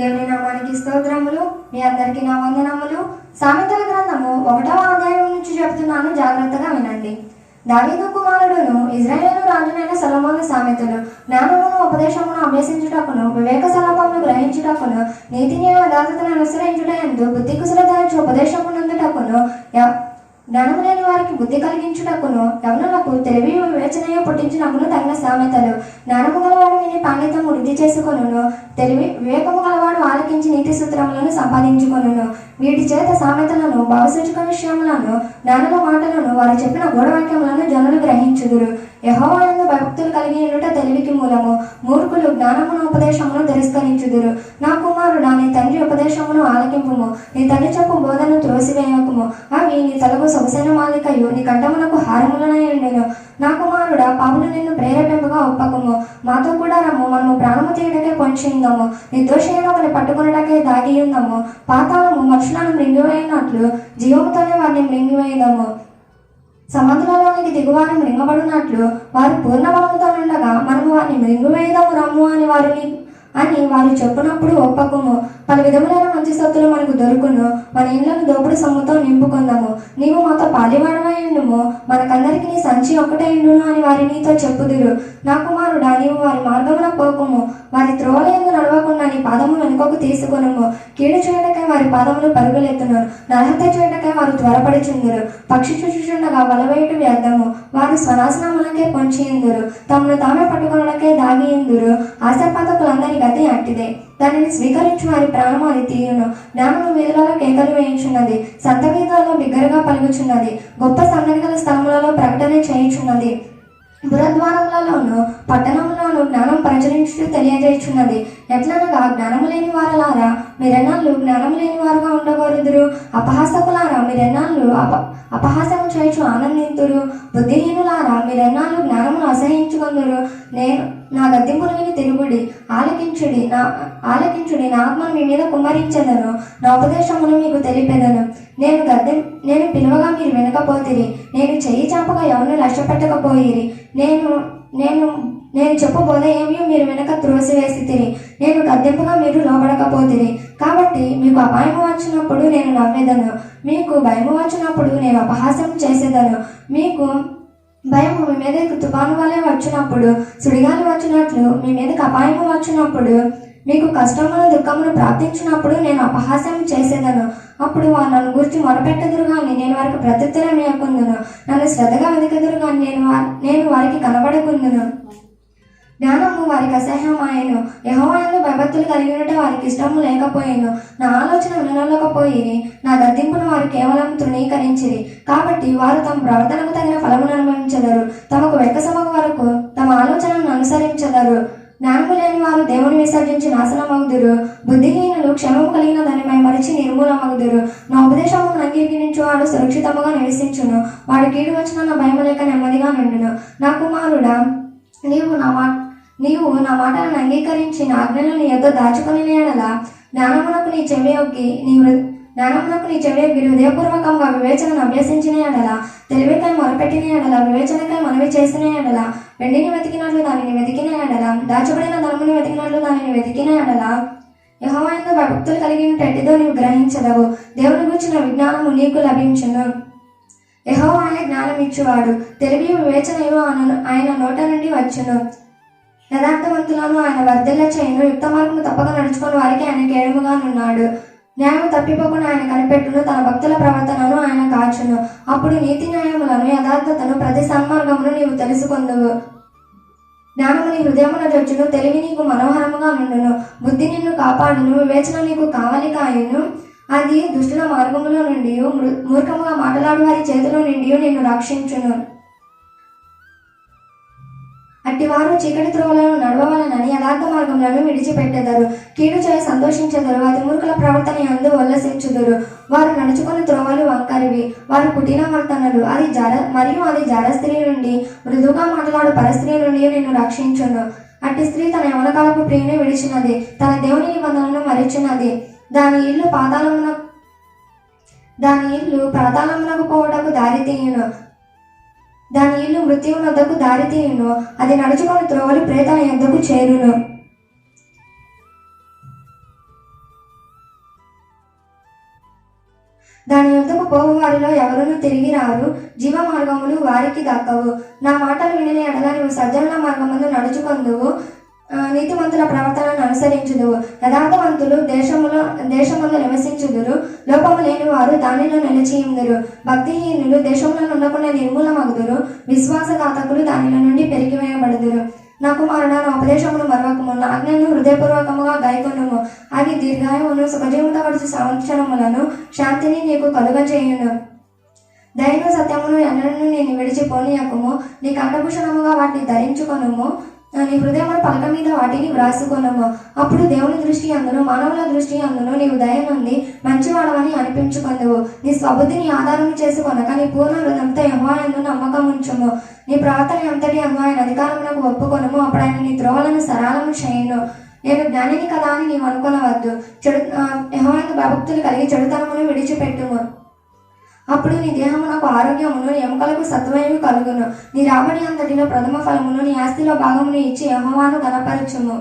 దేవుని నామానికి స్తోత్రములు మీ అందరికీ నా వందనములు. సామెతల గ్రంథము ఒకటవ అధ్యాయం నుంచి చెప్తున్నాను జాగ్రత్తగా వినండి. దావీదు కుమారుడును ఇజ్రాయేలు రాజునైన సలమోను సామెతలు జ్ఞానమును ఉపదేశమును అభ్యసించుటకును వివేక సలభమును గ్రహించుటకును నీతి న్యాయ యథార్థతను అనుసరించుట ఎందు బుద్ధి కుశలత ఉపదేశమునందుటకును జ్ఞానములైన లేని వారికి బుద్ధి కలిగించుటకును యవనులకు తెలివి వివేచనయు పుట్టించుటకును తగిన సామెతలు. జ్ఞానము గలవాడు విని పాండిత్యము వృద్ధి చేసుకొనును. తెలివి వివేకము గలవాడు ఆలకించి నీతి సూత్రములను సంపాదించుకొనును. వీటి చేత సామెతలను భావసూచక విషయములను జ్ఞానము మాటలను వారు చెప్పిన గూఢవాక్యములను జనులు గ్రహించుదురు. యహోవానందు భక్తులు కలిగి ఉండుట తెలివికి మూలము. మూర్ఖులు జ్ఞానమును ఉపదేశమును తిరస్కరించుదురు. నా కుమారుడా నీ తండ్రి ఉపదేశమును ఆలకింపుము. నీ తండ్రి చెప్పు బోధను త్రోసివేయకుము. అవి నీ తలకు సొగసైన మాలికయు నీ కంఠమునకు హారములనై ఉండెను. నా కుమారుడా పాములు నిన్ను ప్రేరేపింపగా ఒప్పకము. మాతో కూడా రమ్ము మనము ప్రాణము తీయడకే పొంచి ఉందాము నిర్దోషైన ఒకరిని పట్టుకునడకే దాగి ఉందాము పాతాళము మనుషులను మృంగివేయనట్లు జీవముతోనే వారిని మృంగివేయదాము. సముద్రంలోనికి దిగువారు మృంగబడినట్లు వారు పూర్ణ ఉండగా మనము వారిని మృంగువేయదాము రమ్ము అని వారిని అని వారు చెప్పినప్పుడు ఒప్పకము. పలు విధములైన మంచి సత్తులు మనకు దొరుకును. మన ఇళ్ళను దోపుడు సొమ్ముతో నింపుకుందాము. నీవు మాతో పాల్యవాడమైండుము మనకందరికి నీ సంచి ఒకటే ఉండును అని వారి నీతో చెప్పుదురు. నా కుమారుడా నీవు వారి మార్గమున పోకుము. వారి త్రోవల ఎందు నడవకుండా నీ పాదము వెనుకకు తీసుకునము. కీడు చేయటకై వారి పాదములు పరుగులెత్తును. నరహత్య చేయటకై వారు త్వరపడుచుందురు. పక్షి చూచుచుండగా వలవేయటు వ్యర్థము. వారు స్వనాశనములకే పొంచియుందురు. తమను తామే పట్టుకొనడకే దాగియుందురు ఆశాపాతకులందరి గతి అట్టిదే. దానిని స్వీకరించు వారి ప్రాణము అది తీయును. జ్ఞానము వీధులలో కేకలు వేయించున్నది సంత బిగ్గరగా పలుకుచున్నది గొప్ప సందడి గల స్థలములలో ప్రకటన చేయించున్నది. బురద్వారములలోను పట్టణములోను జ్ఞానం ప్రచురించు తెలియజేయుచున్నది. ఎట్లనగా జ్ఞానము లేని వారలారా మీరెన్నాళ్ళు జ్ఞానము లేని వారుగా ఉండగోరుదురు? అపహాసకులారా మీరెన్నాళ్ళు అప అపహాసము చేయుచు ఆనందింతురు? బుద్ధిహీనులారా మీరెన్నాళ్ళు జ్ఞానమును అసహించుకొందురు నేను నా గద్దింపులు తిరుగుడి ఆలకించుడి నా ఆలకించుడి నా ఆత్మను మీ మీద కుమ్మరించెదను. నా ఉపదేశమును మీకు తెలిపెదను. నేను గద్దె నేను పిలువగా మీరు వినకపోతిరి. నేను చెయ్యి చాపగా ఎవరిని లక్ష్యపెట్టకపోయిరి. నేను నేను నేను చెప్పబోదే ఏమీ మీరు వెనక త్రోసివేసి తిరి నేను గద్దెంపుగా మీరు లోపడకపోతిరి కాబట్టి మీకు అపాయము వచ్చినప్పుడు నేను నవ్వేదను. మీకు భయము వచ్చినప్పుడు నేను అపహాస్యం చేసేదను. మీకు భయము మీ మీదకి తుఫాను వలె వచ్చినప్పుడు సుడిగాలి వచ్చినట్లు మీ మీదకి అపాయము వచ్చినప్పుడు మీకు కష్టమును దుఃఖమును ప్రార్థించినప్పుడు నేను అపహాస్యం చేసేదను. అప్పుడు వారు నన్ను గురించి మొరపెట్టదురు కానీ నేను వారికి ప్రత్యుత్తరం ఇవ్వకుందును నన్ను శ్రద్ధగా వెతకదురు కానీ నేను నేను వారికి కనబడకుందును. జ్ఞానము వారికి అసహ్యమాయను. యహోవాయంలో భయభక్తులు కలిగి ఉండటం వారికి ఇష్టము లేకపోయాను. నా ఆలోచన వినలేకపోయి నా గద్దింపును వారు కేవలం తృణీకరించిరి. కాబట్టి వారు తమ ప్రవర్తనకు తగిన ఫలమును అనుభవించదరు. తమకు వెక్కసమగు వరకు తమ ఆలోచనను అనుసరించదరు. జ్ఞానము లేని వారు దేవుని విసర్జించి నాశనమగుదురు. బుద్ధిహీనులు క్షమము కలిగిన దానిపై మరిచి నిర్మూలమగుదురు. నా ఉపదేశమును అంగీకరించు వాడు సురక్షితముగా నివసించును. వాడు కీడు వచ్చిన నా భయం లేక నెమ్మదిగా నుండును. నా కుమారుడా నీవు నా నీవు నా మాటలను అంగీకరించి నా ఆజ్ఞలను నీ యొద్ద దాచుకుని ఎడల జ్ఞానమునకు నీ చెవి ఒగ్గి నీ జ్ఞానమునకు నీ చెవి ఒగ్గి హృదయపూర్వకంగా వివేచనను అభ్యసించిన ఎడల తెలివికై మొరపెట్టిన ఎడల వివేచనకై మనవి చేసిన ఎడల వెండిని వెతికినట్లు దానిని వెతికిన ఎడల దాచబడిన ధనముని వెతికినట్లు దానిని వెతికిన ఎడల యహోవాయందు భక్తులు కలిగిన ఎట్టిదో నీవు గ్రహించదవు దేవుని గురించిన విజ్ఞానము నీకు లభించును. యెహోవాయే జ్ఞానం ఇచ్చువాడు తెలివి వివేచనయు ఆయన నోట నుండి వచ్చును. యథార్థవంతులను ఆయన వర్ధిల్ల చేయను. యుక్త మార్గము తప్పక నడుచుకుని వారికి ఆయన కేడుముగా ఉన్నాడు న్యాయం తప్పిపోకుండా ఆయన కనిపెట్టును. తన భక్తుల ప్రవర్తనను ఆయన కాచును. అప్పుడు నీతి న్యాయములను యథార్థతను ప్రతి సన్మార్గమును నీవు తెలుసుకొందువు. జ్ఞానము నీ హృదయమున జొచ్చును. తెలివి నీకు మనోహరముగా నుండును. బుద్ధి నిన్ను కాపాడును. వివేచన నీకు కావలి కాయును. అది దుష్టుల మార్గములో నుండి మూర్ఖముగా మాట్లాడు వారి చేతిలో నుండి నిన్ను రక్షించును. అట్టివారు చీకటి త్రోవలను నడవవలనని యథార్థ మార్గములను విడిచిపెట్టెదరు. కీడు చేయ సంతోషించెదరు. వారి మూర్ఖుల ప్రవర్తన అందు ఉల్లసించుదురు వారు నడుచుకుని త్రోవలు వంకరివి. వారు పుట్టిన వర్తనలు అది జర మరియు అది జర స్త్రీ నుండి మృదుగా మాట్లాడు పరస్త్రీ నుండి నిన్ను రక్షించును. అట్టి స్త్రీ తన యవనకాలపు ప్రియుని విడిచినది. తన దేవుని నిబంధనను మరిచినది. దాని ఇల్లు పాతాళమున దాని ఇల్లు పాతాళమునకు పోవటకు దారి తీయును. దాని ఇల్లు మృత్యువునొద్దకు దారితీయును అది నడుచుకొని త్రోవలు ప్రేతల యొద్దకు చేరును. దాని యొద్దకు పోవు వారిలో ఎవరూ తిరిగి రారు. జీవ మార్గములు వారికి దక్కవు. నా మాటలు వినని అడగా నువ్వు సజ్జనుల మార్గములు నడుచుకొందువు. నీతిమంతుల ప్రవర్తనను అనుసరించుదువు. యథార్థవంతులు దేశములో దేశములో నివసించుదురు. లోపము లేని వారు దానిలో నిలిచియుందురు భక్తిహీనులు దేశంలో ఉండకుండా నిర్మూలమగుదురు. విశ్వాసఘాతకులు దానిలో నుండి పెరిగివేయబడుదురు. నా కుమారుడు నా ఉపదేశమును మరవకము నా ఆజ్ఞను హృదయపూర్వకముగా గాయకొనుము అది దీర్ఘాయువును సుఖజీవిత గడుచు సంవత్సరములను శాంతిని నీకు కలుగజేయును. దైవ సత్యమును ఎన్నడను నేను విడిచిపోనీయకుము. నీ కంఠభూషణముగా వాటిని ధరించుకొనుము. నీ హృదయముల పలక మీద వాటిని వ్రాసుకొనుము. అప్పుడు దేవుని దృష్టి అందును మానవుల దృష్టి అందును. నీవు దయనుంది మంచివాడవని అనిపించుకొందువు నీ స్వబుద్ధిని ఆధారం చేసుకొనక నీ పూర్ణ హృదయంతో యహోయందు నమ్మకం ఉంచుము నీ ప్రవర్తన ఎంతటి అందు ఆయన అధికారమునకు ఒప్పుకొనము అప్పుడు ఆయన నీ త్రోవలను సరళము చేయను. నేను జ్ఞానిని కదా అని నీవు అనుకొనవద్దు. చెడు యహోయందు భక్తులు కలిగి చెడుతనమును విడిచిపెట్టుము. అప్పుడు నీ దేహమునకు ఆరోగ్యమును ఎముకలకు సత్వయము కలుగును. నీ రాబడి అంతటిలో ప్రథమ ఫలమును నీ ఆస్తిలో భాగమును ఇచ్చి యహోవాను గణపరచుము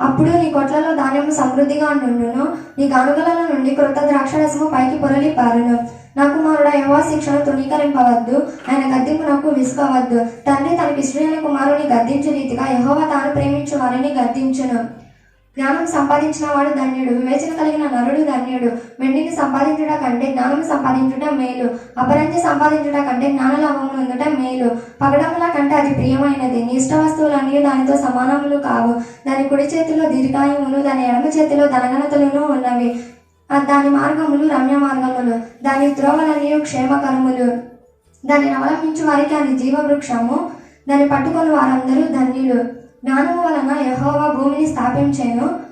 అప్పుడు నీ కొట్లలో ధాన్యము సమృద్ధిగా నుండును. నీ గనుగల నుండి క్రొత్త ద్రాక్షరసము పైకి పొరలి పారును నా కుమారుడు యహోవా శిక్షను తృణీకరింపవద్దు. ఆయన గద్దింపు నాకు విసుకోవద్దు తండ్రి తన ఇష్టమైన కుమారుని గద్దించు రీతిగా యహోవా తాను ప్రేమించు వారిని గద్దించును. జ్ఞానం సంపాదించిన వాడు ధన్యుడు వివేచన కలిగిన నరుడు ధన్యుడు. వెండిని సంపాదించుట కంటే జ్ఞానం సంపాదించుట మేలు. అపరంజి సంపాదించుట కంటే జ్ఞాన లాభములు ఉండుట మేలు. పగడముల కంటే అది ప్రియమైనది. నిష్ట వస్తువులన్నీ దానితో సమానములు కావు. దాని కుడి చేతిలో దీర్ఘాయములు దాని ఎడమ చేతిలో ధనగణతలను ఉన్నవి. దాని మార్గములు రమ్య మార్గములు. దాని త్రోవలన్నీ క్షేమకరములు. దానిని అవలంబించు వారికి అది జీవవృక్షము. దాన్ని పట్టుకొని వారందరూ ధన్యులు. జ్ఞానము వలన యహోవా భూమిని స్థాపించాను.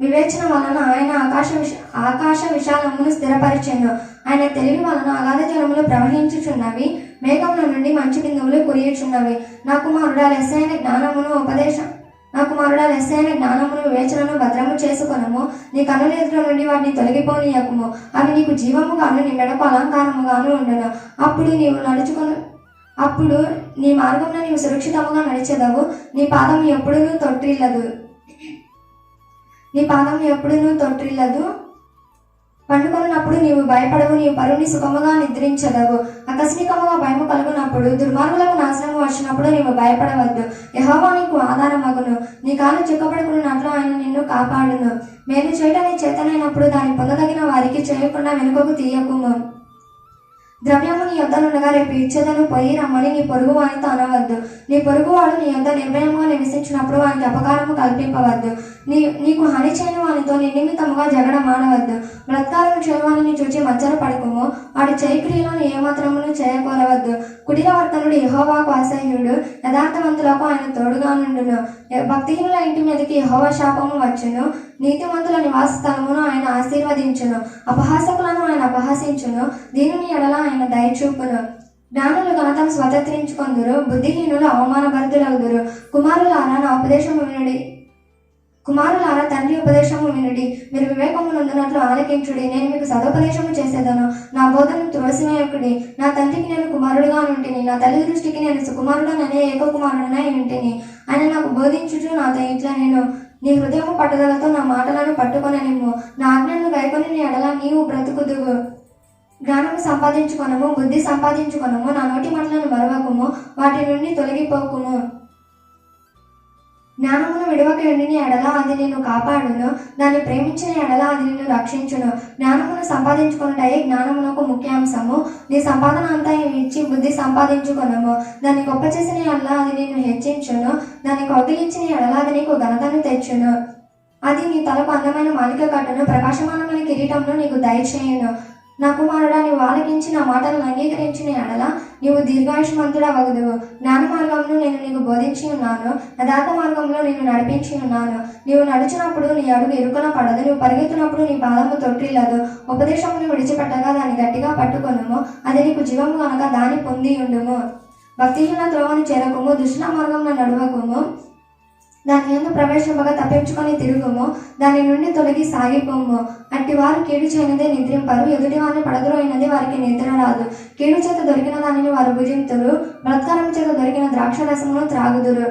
వివేచన వలన ఆయన ఆకాశ విశ ఆకాశ విశాలమును స్థిరపరిచెను. ఆయన తెలివి వలన అగాధ జలములు ప్రవహించుచున్నవి మేఘముల నుండి మంచి బిందువులు కురియుచున్నవి. నా కుమారుడా లెస్సైన జ్ఞానమును ఉపదేశం నా కుమారుడా లెస్సైన జ్ఞానమును వివేచనను భద్రము చేసుకొనము. నీ కన్నుల ఎదుట నుండి వాటిని తొలగిపోనీయకము. అవి నీకు జీవముగాను నీ మెడకు అలంకారముగాను ఉండను. అప్పుడు నీవు నడుచుకుని అప్పుడు నీ మార్గంలో నీవు సురక్షితముగా నడిచెదవు నీ పాదం ఎప్పుడునూ తొట్టిల్లదు. నీ పాదం ఎప్పుడునూ తొట్టిల్లదు. పండుకొన్నప్పుడు నీవు భయపడవు. నీ పరువుని సుఖముగా నిద్రించదవు ఆకస్మికముగా భయము కలుగునప్పుడు దుర్మార్గులకు నాశనము వచ్చినప్పుడు నీవు భయపడవద్దు. యహోవా నీకు ఆధారమగును. నీ కాలు చిక్కబడుకున్నట్లు ఆయన నిన్ను కాపాడును. మేలు చేయటం నీ చేతనైనప్పుడు దాన్ని పొందదగిన వారికి చేయకుండా వెనుకకు తీయకుము. ద్రవ్యము నీ యొద్దనుండగా రేపు ఇచ్చేదను పోయి రమ్మని నీ పొరుగు వానితో అనవద్దు నీ పొరుగు వాడు నీ యొద్ద నిర్భయముగా నివసించినప్పుడు వానికి అపకారము కల్పింపవద్దు. నీ నీకు హాని చేయని వానితో నిర్నిమితముగా జగడ మానవద్దు. బలత్కారం చేయవాని చూచి మధ్యన పడకము. వాడి చేయి క్రియలను ఏమాత్రమును చేయకూరవద్దు. కుటిల వర్తనుడు యహోవాకు అసహ్యుడు యథార్థవంతులకు ఆయన తోడుగా నుండును. భక్తిహీనుల ఇంటి మీదకి యహోవ శాపము వచ్చును. నీతిమంతుల నివాస స్థలమును ఆయన ఆశీర్వదించును. అపహాసకులను ఆయన అపహసించును. దీనిని ఎడల ఆయన దయచూపును జ్ఞానులు ఘనతను స్వతంత్రించుకొందురు. బుద్ధిహీనులు అవమానభరితులగుదురు. కుమారులారా నా ఉపదేశం వినుడి కుమారులారా తండ్రి ఉపదేశము వినడి. మీరు వివేకము నొందినట్లు ఆలకించుడి. నేను మీకు సదుపదేశము చేసేదను. నా బోధను తులసివేయకుడి నా తండ్రికి నేను కుమారుడుగా ఉంటిని నా తల్లి దృష్టికి నేను సుకుమారుడననే ఏక కుమారుడనై ఉంటిని ఆయన నాకు బోధించుచు నాతో ఇట్లా నేను నీ హృదయము పట్టుదలతో నా మాటలను పట్టుకొననిమ్ము నా ఆజ్ఞను గైకొని నీ ఎడల నీవు బ్రతుకుదువు. జ్ఞానము సంపాదించుకొనము బుద్ధి సంపాదించుకొనము నా నోటి మాటలను మరవకుము వాటి నుండి తొలగిపోకుము. జ్ఞానమును విడవక ఎండిన ఎడల అది నేను కాపాడును. దాన్ని ప్రేమించిన ఎడల అది నిన్ను రక్షించును. జ్ఞానమును సంపాదించుకున్నటయే జ్ఞానమునకు ముఖ్యాంశము. నీ సంపాదన అంతా ఇచ్చి బుద్ధి సంపాదించుకొనము. దాన్ని గొప్ప చేసిన ఎడల అది నిన్ను హెచ్చించును. దాన్ని కౌగిలించిన ఎడల అది నీకు ఘనతను తెచ్చును. అది నీ తలకు అందమైన మాలిక కట్టును. ప్రకాశమానమైన కిరీటంలో నీకు దయచేయును. నా కుమారుడా నీవు ఆలకించి నా మాటలను అంగీకరించిన ఎడల నీవు దీర్ఘాయుష్మంతుడా వగుదువు. జ్ఞాన మార్గంలో నేను నీకు బోధించి ఉన్నాను. యథార్థ మార్గంలో నేను నడిపించి ఉన్నాను. నీవు నడిచినప్పుడు నీ అడుగు ఇరుకున పడదు. నువ్వు పరిగెత్తినప్పుడు నీ పాదము తొట్టిల్లదు. ఉపదేశమును విడిచిపెట్టగా దాన్ని గట్టిగా పట్టుకొనుము. అది నీకు జీవము కనుక దాన్ని పొంది ఉండుము భక్తిహీన త్రోవను చేరకుము. దుష్ట మార్గంలో నడవకుము. దాని ఎందు ప్రవేశముగా తప్పించుకొని తిరుగుము దాని నుండి తొలగి సాగిపోము. అట్టి వారు కీడు చేయనదే నిద్రింపరు ఎదుటి వారిని పడదురైనది వారికి నిద్ర రాదు. కీడు చేత దొరికిన దానిని వారు భుజింతురు బలత్కారం చేత దొరికిన ద్రాక్ష రసమును త్రాగుదురు.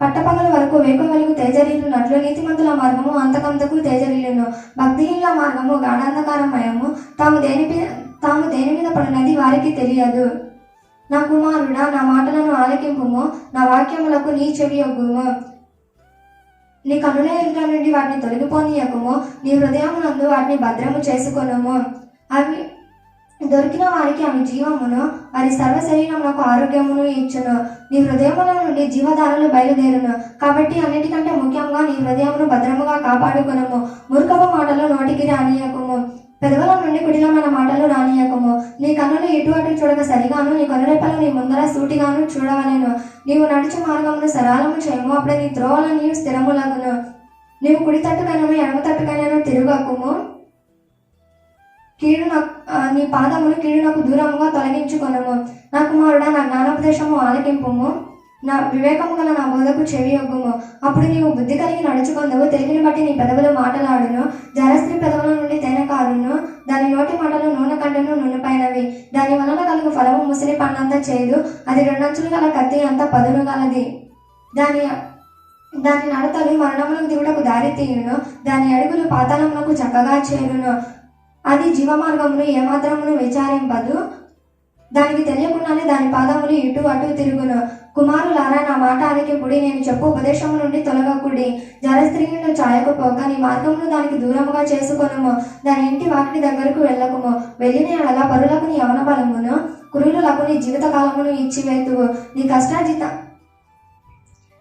పట్టపగల వరకు వేకు వెలుగు తేజరిల్లునట్లు నీతిమంతుల మార్గము అంతకంతకు తేజరిల్లును. భక్తిహీనుల మార్గము గాఢాంధకారమయము. తాము దేని తాము దేని మీద పడినది వారికి తెలియదు. నా కుమారుడా నా మాటలను ఆలకింపుము నా వాక్యములకు నీ చెవి ఒగ్గుము. నీ కనుల ఎదుట నుండి వాటిని తొలగిపోనీయకము. నీ హృదయమునందు వాటిని భద్రము చేసుకొనము. అవి దొరికిన వారికి ఆమె జీవమును వారి సర్వ శరీరములకు ఆరోగ్యమును ఇచ్చును. నీ హృదయముల నుండి జీవధారలు బయలుదేరును. కాబట్టి అన్నిటికంటే ముఖ్యంగా నీ హృదయమును భద్రముగా కాపాడుకునము. మురుకపు మాటలు నోటికి రానియకము పెదవుల నుండి కుటిలమైన మాటలు రానియకము నీ కన్నులు ఇటు అటు చూడక సరిగాను నీ కొనరెప్పలు నీ ముందర సూటిగాను చూడవలేను. నీవు నడిచి మార్గమును సరళము చేయము అప్పుడే నీ త్రోవల నీవు స్థిరములగును. నీవు కుడి తట్టుకైనను ఎడమ తట్టుకైనను తిరుగకుము. కీడు నాకు నీ పాదములు కీడు నాకు దూరముగా తొలగించుకొనము. నా కుమారుడా నా జ్ఞానోపదేశము ఆలకింపుము. నా వివేకము గల నా బోధకు చెవి ఒగ్గుము అప్పుడు నీవు బుద్ధి కలిగి నడుచుకుందవు. తెలివిని బట్టి నీ పెదవులు మాటలాడును. జరస్త్రీ పెదవుల నుండి తేనె కారును. దాని నోటి మాటలు నూనె కంటను నూనెపైనవి దాని వలన కలుగు ఫలము ముసిరి పన్నంత చేయదు అది రెండంచులు గల కత్తి అంత పదును గలది. దాని దాని నడతలు మరణములకు దిగుటకు దారి తీయును. దాని అడుగులు పాతాళములకు చక్కగా చేరును. అది జీవమార్గమును ఏమాత్రమును విచారింపదు. దానికి తెలియకుండానే దాని పాదములు ఇటు అటు తిరుగును. కుమారులారా నా మాట ఆలకింపుడి నేను చెప్పు ఉపదేశము నుండి తొలగకుడి జలస్త్రీను చాయకపోక నీ మార్గమును దానికి దూరముగా చేసుకొనము. దాని ఇంటి వాకిటి దగ్గరకు వెళ్ళకుము. వెళ్ళిన అలా పరులకు నీ యవన బలమును కురులకు నీ జీవిత కాలమును ఇచ్చివేతువు. నీ కష్టార్జిత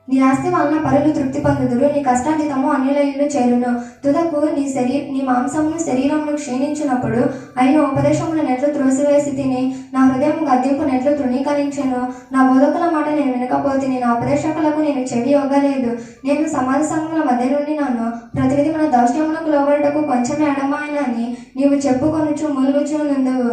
నీ ఆస్తి వలన పరులు తృప్తి పొందుదురు నీ కష్టార్జితము అన్యుల ఇల్లు చేరును. తుదకు నీ శరీ నీ మాంసమును శరీరమును క్షీణించినప్పుడు అయిన ఉపదేశములు నెట్లు త్రోసివేసి తిని నా హృదయం గద్దెంపు నెట్లు తృణీకరించెను. నా బోధకుల మాట నేను వినకపోతే నా ఉపదేశకులకు నేను చెవి ఇవ్వలేదు. నేను సమాజ సంఘముల మధ్య నుండి నన్ను ప్రతినిధి మన దౌష్ట్యములకు లోబడటకు కొంచెం ఎడమాయనని నీవు చెప్పుకొనుచు ములుగుచు నుందువు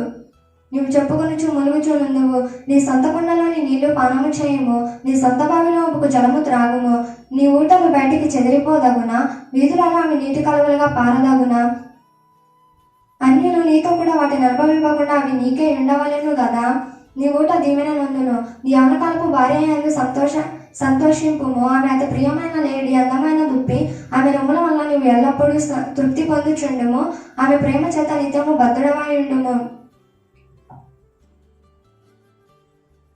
నీవు చెప్పుకొనుచు ములుగుచు నుందువు నీ సొంత కుండలోని నీళ్ళు పానము చేయము. నీ సొంత బావిలో ఒక జలము త్రాగుము. నీ ఊటలు బయటికి చెదిరిపోదగున? వీధులలో అవి నీటి కలువలుగా పారదగునా? అన్యులు నీతో కూడా వాటిని అనుభవింపకుండా అవి నీకే ఉండవలను కదా నీ ఊట దీవెన నందును. నీ అవనకాలపు భార్య అందు సంతోష సంతోషింపుము. ఆమె అతి ప్రియమైన లేడి అందమైన దుప్పి. ఆమె రొమ్ముల వల్ల నీవు ఎల్లప్పుడూ తృప్తి పొందుచుండుము. ఆమె ప్రేమ చేత నిత్యము భద్రమై ఉండుము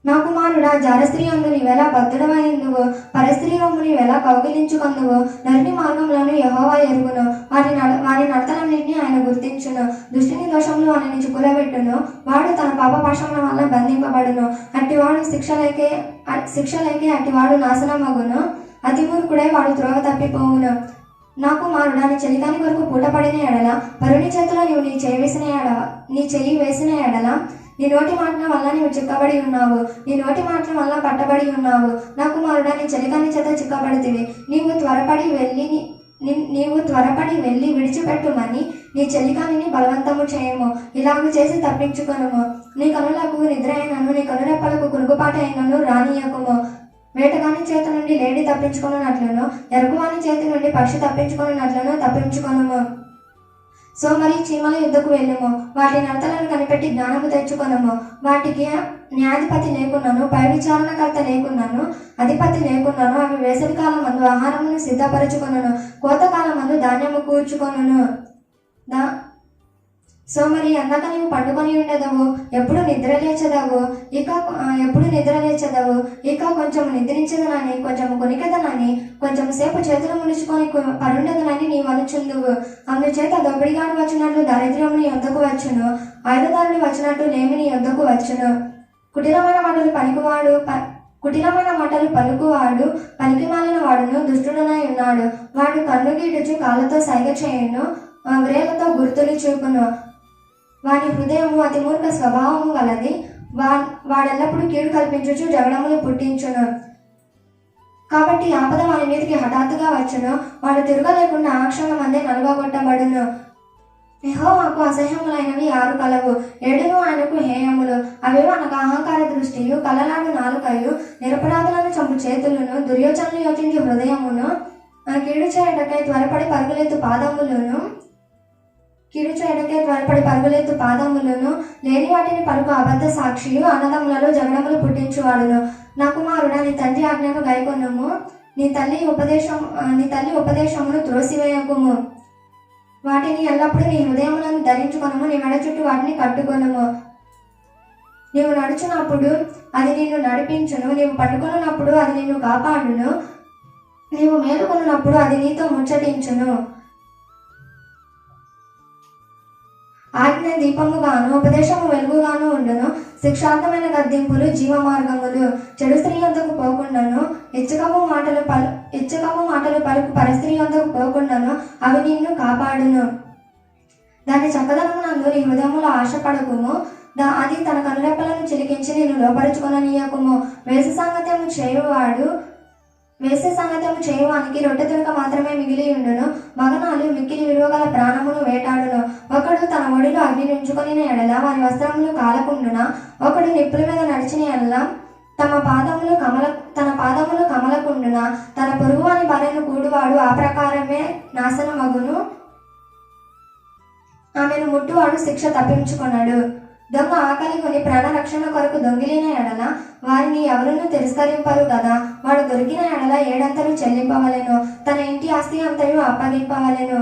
నా కుమారుడా జారస్త్రీ అందు నీవెలా భద్రుడమైందువు పరస్త్రీ రొమ్ము నీవెలా కౌగిలించుకొందువు నరుని మార్గంలోనూ యహోవా ఎరుగును. వారి నడ వారి నడతలన్నింటినీ ఆయన గుర్తించును. దుష్టిని దోషంలో ఆయనని చుకులబెట్టును వాడు తన పాప పాశముల వల్ల బంధింపబడును. అట్టివాడు శిక్షలైకే శిక్షలైకే అట్టివాడు నాశనమగును. అతిమూర్ఖుడై వాడు త్రోవ తప్పిపోవును. నా కుమారుడా నీ చెలికాని కొరకు పూటపడిన ఎడల పరుని చేతిలో నీవు నీ చేయి వేసిన ఎడల నీ చెయ్యి వేసిన ఎడల నీ నోటి మాటల వల్ల నీవు చిక్కబడి ఉన్నావు. నీ నోటి మాటల వల్ల పట్టబడి ఉన్నావు. నా కుమారుడా నీ చెలికాని చేత చిక్కబడితివి. నీవు త్వరపడి వెళ్ళి నీవు త్వరపడి వెళ్ళి విడిచిపెట్టుమని నీ చెలికానిని బలవంతము చేయము. ఇలాగ చేసి తప్పించుకొనుము. నీ కనులకు నిద్ర అయినను నీ కనురెప్పలకు కురుగుపాటు అయినను రానియకుము వేటగాని చేతి నుండి లేడి తప్పించుకొనున్నట్లును ఎరుకువాని చేతి నుండి పక్షి తప్పించుకొనున్నట్లును తప్పించుకొనుము. సో మరి చీమల యుద్ధకు వెళ్ళము? వాటి నడతలను కనిపెట్టి జ్ఞానము తెచ్చుకొనము. వాటికి న్యాయాధిపతి లేకున్నాను పై విచారణకర్త లేకున్నాను అధిపతి లేకున్నాను అవి వేసవి కాలం మందు ఆహారమును సిద్ధపరచుకొనను కోతకాలం మందు ధాన్యము కూర్చుకొనును. దా సో మరి అందాక నీవు పండుకొని ఉండదవు? ఎప్పుడు నిద్ర లేచదవు? ఇక ఎప్పుడు నిద్ర లేచదవు? ఇక కొంచెం నిద్రించదనని కొంచెం కొనికదనని కొంచెం సేపు చేతులు ముడుచుకొని కు- పరుండదనని వనుచుందువు అనుచుందువు అందుచేత దొబ్బడిగాడు వచ్చినట్లు దారిద్ర్యముని యొద్దకు వచ్చును. ఆయుధదారుడు వచ్చినట్టు నేమిని నీ యొద్దకు వచ్చును. కుటిలమైన మాటలు పనికివాడు ప- కుటిలమైన మాటలు పలుకువాడు పలికిమాలిన వాడును దుష్టుడనై ఉన్నాడు. వాడు కన్ను గీడుచు కాళ్ళతో సైగ చేయును వ్రేలతో గుర్తులు చూపును. వాని హృదయము అతి మూర్ఖ స్వభావము వలది వా వాడెల్లప్పుడు కీడు కల్పించుచు జగడములు పుట్టించును. కాబట్టి ఆపద వాని మీదకి హఠాత్తుగా వచ్చును. వాడు తిరగలేకుండా ఆక్షణ మందే నలుగగొట్టబడును యెహోవాకు అసహ్యములైనవి ఆరు కలవు. ఏడును ఆయనకు హేయములు. అవే మనకు అహంకార దృష్టియు కలలాడు నాలుకయు నిరపరాధులను చంపు చేతులను దుర్యోచనలు యోచించు హృదయమును ఆ కీడు చేయటకై త్వరపడి పరుగులెత్తు పాదములను. కీడు చేయటకే త్వరపడి పరుగులెత్తు పాదములను లేని వాటిని పలుకు అబద్ధ సాక్షియు అనదములలో జగడములు పుట్టించువాడును. నా కుమారుడా నీ తండ్రి ఆజ్ఞను గైకొనుము. నీ తల్లి ఉపదేశం నీ తల్లి ఉపదేశమును త్రోసివేయకుము. వాటిని ఎల్లప్పుడూ నీ హృదయములను ధరించుకొనము. నీ మెడ చుట్టూ వాటిని కట్టుకొనము. నీవు నడుచున్నప్పుడు అది నిన్ను నడిపించును. నీవు పట్టుకొనున్నప్పుడు అది నిన్ను కాపాడును. నీవు మేలుకొనున్నప్పుడు అది నీతో ముచ్చటించును. ఆజ్ఞ దీపముగాను ఉపదేశము వెలుగుగాను ఉండను. శిక్షార్థమైన గద్దింపులు జీవ మార్గములు చెడు స్త్రీ వద్దకు పోకుండాను ఇచ్చకము మాటలు పలు ఇచ్చకము మాటలు పలుకు పరస్త్రీ వద్దకు పోకుండాను అవి నిన్ను కాపాడును. దాని చక్కదనమునందు నీ హృదయములో ఆశపడకుము. దా అది తన కనురెప్పలను చిలికించి నేను లోపరుచుకొననీయకుము. వేసు సాంగత్యము చేయువాడు వేసే సంగతము చేయువానికి రొట్టె తునక మాత్రమే మిగిలి ఉండును. మగనాలు మిక్కిలి విలువగల ప్రాణమును వేటాడును. ఒకడు తన ఒడిలో అగ్ని నుంచుకొని ఎడల వారి వస్త్రములు కాలకుండున? ఒకడు నిప్పుల మీద నడిచిన ఎడల తమ పాదములు కమల తన పాదములు కమలకుండున? తన పొరుగువాని భార్యను కూడువాడు ఆ ప్రకారమే నాశనమగును. ఆమెను ముట్టువాడు శిక్ష తప్పించుకున్నాడు దొంగ ఆకలి కొని ప్రాణరక్షణ కొరకు దొంగిలిన ఎడల వారిని ఎవరునూ తిరస్కరింపరు కదా వాడు దొరికిన ఎడల ఏడంతలు చెల్లింపవలెను. తన ఇంటి ఆస్తి అంతయు అప్పగింపవలెను.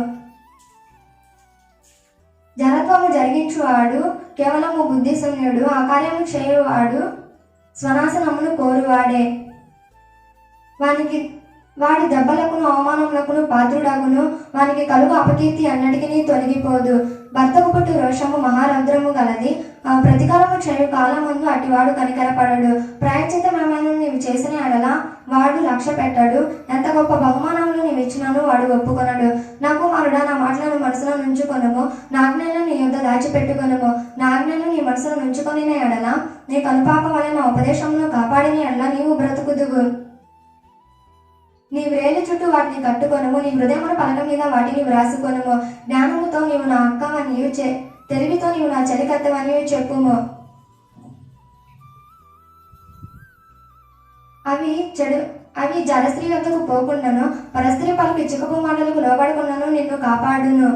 జనత్వము జరిగించువాడు కేవలము బుద్ధిశూన్యుడు ఆ కార్యము చేయువాడు స్వనాశనమును కోరువాడే. వానికి వాడి దెబ్బలకును అవమానములకును పాత్రుడగును. వానికి కలుగు అపకీర్తి అన్నటికీ తొలగిపోదు. భర్తకు పుట్టు రోషము మహారంధ్రము గలది. ఆ ప్రతికారము చేయు కాలమందు అటివాడు కనికరపడడు. ప్రాయచితమేమైనా నీవు చేసిన ఎడల వాడు లక్ష్య పెట్టాడు. ఎంత గొప్ప బహుమానములు నీవు ఇచ్చినాను వాడు ఒప్పుకొనడు. నాకు మరుడ నా మాటలను మనసులో నుంచుకొనము. నా నీ యొద్ద దాచిపెట్టుకొనము. నా నీ మనసులో నుంచుకొని ఎడల నీ కనుపాప వలన ఉపదేశంలో కాపాడిన ఎడల నీవు బ్రతుకుదువు. నీ వ్రేలి చుట్టూ వాటిని కట్టుకొనుము నీ హృదయమున పలక మీద వాటిని వ్రాసుకొనుము. జ్ఞానముతో నీవు నా అక్కవనియు చె తెలివితో నీవు నా చెలికత్తవనియు చెప్పుము. అవి చెడు అవి జలస్త్రీ వద్దకు పోకుండాను పరస్త్రీ పలుకు ఇచ్చుకపు మాటలకు లోబడకుండాను నిన్ను కాపాడును.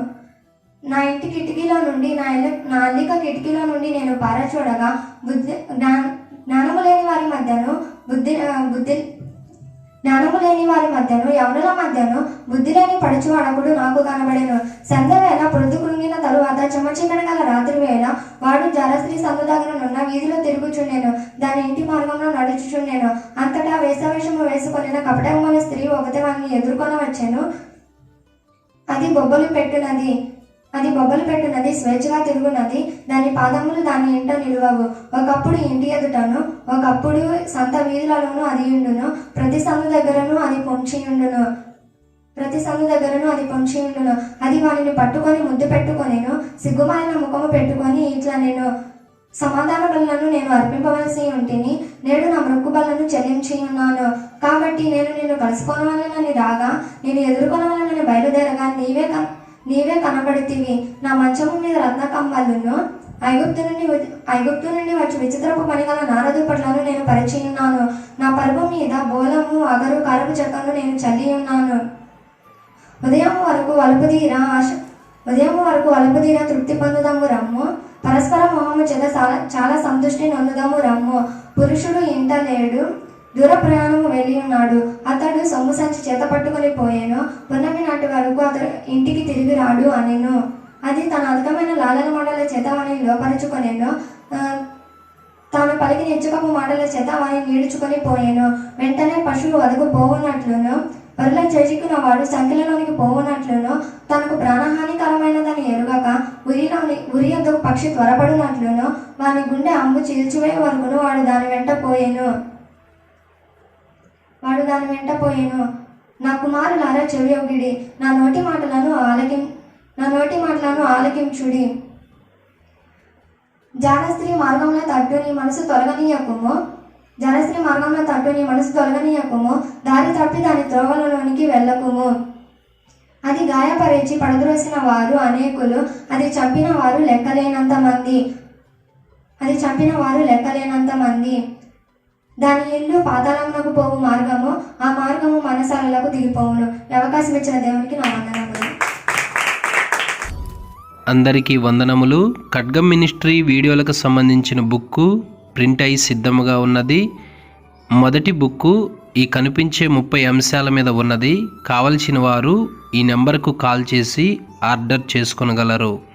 నా ఇంటి కిటికీలో నుండి నా ఇల్లు నా అల్లిక కిటికీలో నుండి నేను పారచూడగా బుద్ధి జ్ఞా జ్ఞానము లేని వారి మధ్యను బుద్ధి బుద్ధి జ్ఞానము లేని వారి మధ్యను యవనుల మధ్యను బుద్ధి లేని పడుచువాడకుడు నాకు కనబడేను. సంధ్యవేళ పొద్దు కుంగిన కృంగిన తరువాత చెమచీకటి గల రాత్రి వేళ వాడు జలశ్రీ సందు దగ్గరనున్న వీధిలో తిరుగుచుండెను. దాని ఇంటి మార్గంలో నడుచుచుండేను. అంతటా వేషవేషము వేసుకొనిన కపటముల స్త్రీ ఒకటి వారిని ఎదుర్కొని వచ్చాను అది బొబ్బలు పెట్టునది. అది బొబ్బలు పెట్టినది స్వేచ్ఛగా తిరుగునది దాని పాదములు దాని ఇంట నిలువవు. ఒకప్పుడు ఇంటి ఎదుటను ఒకప్పుడు సంత వీధులలోను అది ఉండును ప్రతి సందు దగ్గరను అది పొంచి ఉండును. ప్రతి సందు దగ్గరను అది పొంచి ఉండును. అది వానిని పట్టుకొని ముద్దు పెట్టుకొనేను సిగ్గుమాలిన ముఖము పెట్టుకొని ఇట్లా నేను సమాధాన బలను నేను అర్పింపవలసి ఉంటిని నేడు నా మృక్కు బలను చెల్లించి ఉన్నాను. కాబట్టి నేను నిన్ను కలుసుకోవాలనని రాగా నేను ఎదుర్కొనవలనని బయలుదేరగా నీవే నీవే కనబడితివి. నా మంచము మీద రత్నకంబలును ఐగుప్తు నుండి ఐగుప్తు నుండి వచ్చి విచిత్రపు పనిగల నారదు పట్లను నేను పరిచయన్నాను. నా పరుపు మీద బోలము అగరు కరుపు చెక్కను నేను చల్లి ఉన్నాను ఉదయం వరకు వలుపుదీర ఆశ ఉదయం వరకు వలుపుదీర తృప్తి పొందుదాము రమ్ము. పరస్పర మొహము చేత చాలా చాలా సంతృష్టి నొందుదాము రమ్ము. పురుషుడు ఇంట లేడు. దూర ప్రయాణము వెళ్ళి ఉన్నాడు. అతడు సొమ్ము సంచి చేత పట్టుకొని పోయాను. పున్నమి నాటి వరకు అతడు ఇంటికి తిరిగి రాడు అనేను. అది తన అధికమైన లాలన మండల చేత వాడిని లోపరుచుకొనేను. తాను పలికి ఇచ్చుకపు మాటల చేత వారిని నీడుచుకొని పోయాను. వెంటనే పశువు వదకు పోవునట్లును. బరుల చేజిక్కున్న వాడు సంఖ్యలోనికి పోవునట్లును. తనకు ప్రాణహానికరమైనదని ఎరుగక ఉరిలోని ఉరి యొద్దకు పక్షి త్వరపడినట్లును. వాని గుండె అంబు చీల్చివేయ వరకును వాడు దాని వెంట పోయాను. వాడు దాని వెంట పోయాను. నా కుమారులారా చెవియొగిడి. నా నోటి మాటలను ఆలకిం నా నోటి మాటలను ఆలకించుడి. జానస్త్రీ మార్గంలో తట్టు నీ మనసు తొలగనీయకుము. జనశ్రీ మార్గంలో తట్టు నీ మనసు తొలగనీయకుము. దారి తప్పి దాని త్రోవలలోనికి వెళ్ళకుము. అది గాయపరిచి పడద్రోసిన వారు అనేకులు. అది చంపిన వారు లెక్కలేనంత మంది. అది చంపిన వారు లెక్కలేనంత మంది. దాని ఇల్లు పాతాళమునకు పోవు మార్గము ఆ మార్గము మనసాలకు దిగిపోవును. అవకాశం ఇచ్చిన దేవునికి నా వందనములు. అందరికీ వందనములు. ఖడ్గం మినిస్ట్రీ వీడియోలకు సంబంధించిన బుక్కు ప్రింట్ అయి సిద్ధముగా ఉన్నది. మొదటి బుక్కు ఈ కనిపించే ముప్పై అంశాల మీద ఉన్నది. కావలసిన వారు ఈ నెంబర్కు కాల్ చేసి ఆర్డర్ చేసుకొనగలరు.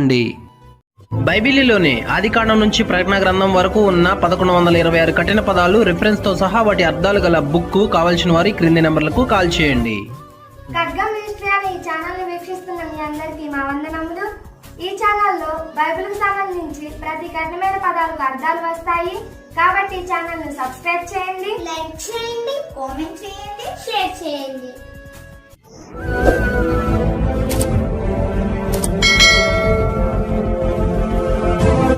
బైబిలీలోని ఆదికాండం నుంచి ప్రకటన గ్రంథం వరకు ఉన్న పదకొండు వందల ఇరవై ఆరు కఠిన పదాలు రిఫరెన్స్తో సహా వాటి అర్థాలు గల బుక్ కావాల్సిన వారి క్రింది నెంబర్లకు కాల్ చేయండి. ఈ ఛానల్ని వీక్షిస్తున్న మీ అందరికీ మా వందనములు. ఈ ఛానల్లో బైబిల్కి సంబంధించి ప్రతి కఠినమైన పదాలకు అర్థాలు వస్తాయి. కాబట్టి ఛానల్ని సబ్స్క్రైబ్ చేయండి. లైక్ చేయండి కామెంట్ చేయండి షేర్ చేయండి.